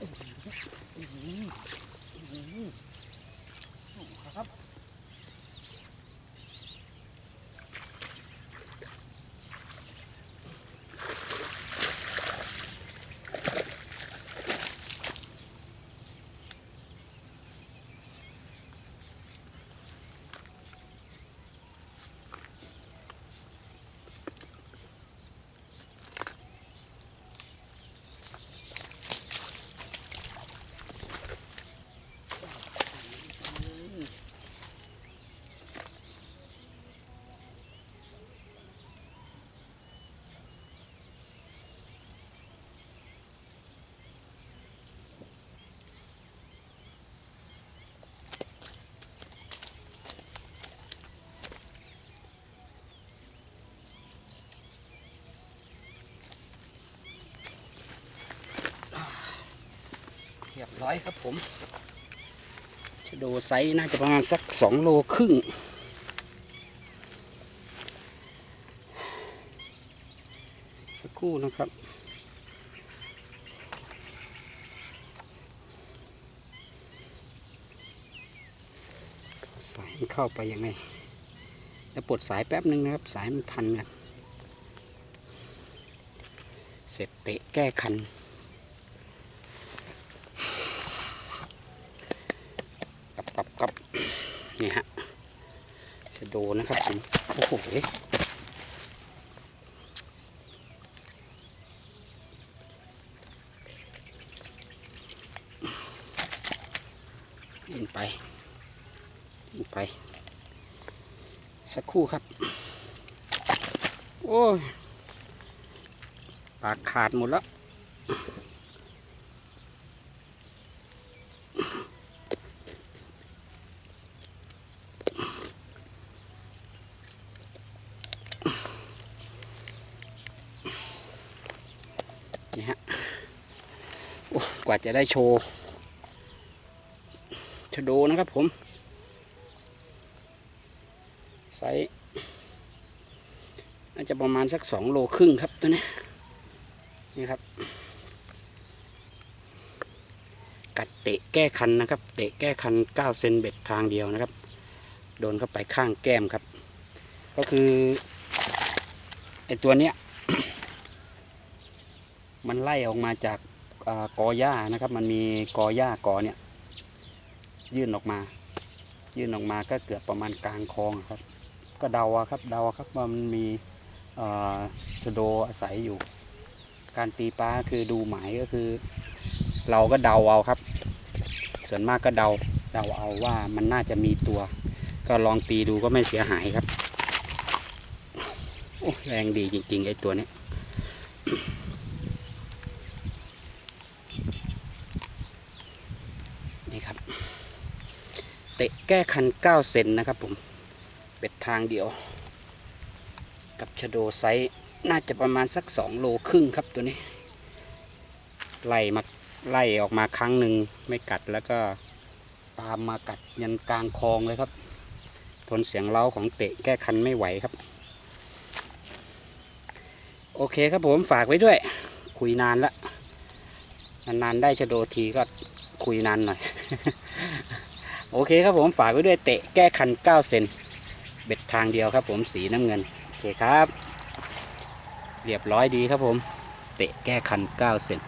อืมอืม ร้อยครับผมชะโดไซส์น่าจะประมาณสักสองโลครึ่ง สักครู่นะครับสายมันเข้าไปยังไงจะปลดสายแป๊บนึงนะครับ สายมันพันกันเสร็จเตะแก้คัน กับกับกับนี่ฮะจะโดนนะครับผมโอ้โหยินไปยินไป สักครู่ครับ โอ้ยปากขาดหมดแล้ว นี่ฮะกว่าจะได้โชว์ชโดนะครับผมไซส์น่าจะประมาณสักสองโลครึ่งครับตัวนี้นี่ครับ กัดเตะแก้คันนะครับ เตะแก้คันเก้าเซนเบ็ดทางเดียวนะครับ โดนเข้าไปข้างแก้มครับ ก็คือไอตัวเนี้ย มันไล่ออกมาจากกอหญ้านะครับ มันมีกอหญ้ากอเนี่ย ยื่นออกมา ยื่นออกมาก็เกือบประมาณกลางคลองครับ ก็เดาครับเดาครับว่ามันมีเอ่อชโดอาศัยอยู่ การตีปลาคือดูหมายก็คือ เราก็เดาเอาครับ ส่วนมากก็เดาเดาเอาว่ามันน่าจะมีตัว ก็ลองตีดูก็ไม่เสียหายครับแรงดีจริงๆไอ้ตัวเนี้ยครับ เตะแก้คัน 9 เซนนะครับผมเป็ดทางเดียว กับชโดไซส์น่าจะประมาณสัก 2 โลครึ่งครับตัวนี้ ไล่มาไล่ออกมาครั้งหนึ่งไม่กัดแล้วก็ตามมากัดยันกลางคลองเลยครับ ทนเสียงเล้าของเตะแก้คันไม่ไหวครับ โอเคครับผมฝากไว้ด้วย คุยนานละนานๆได้ชโดทีก็คุยนานหน่อย โอเคครับผมฝากไว้ด้วยเตะแก้คัน 9 เซนเบ็ดทางเดียวครับผมสีน้ำเงิน โอเคครับ เรียบร้อยดีครับผม เตะแก้คัน 9 เซน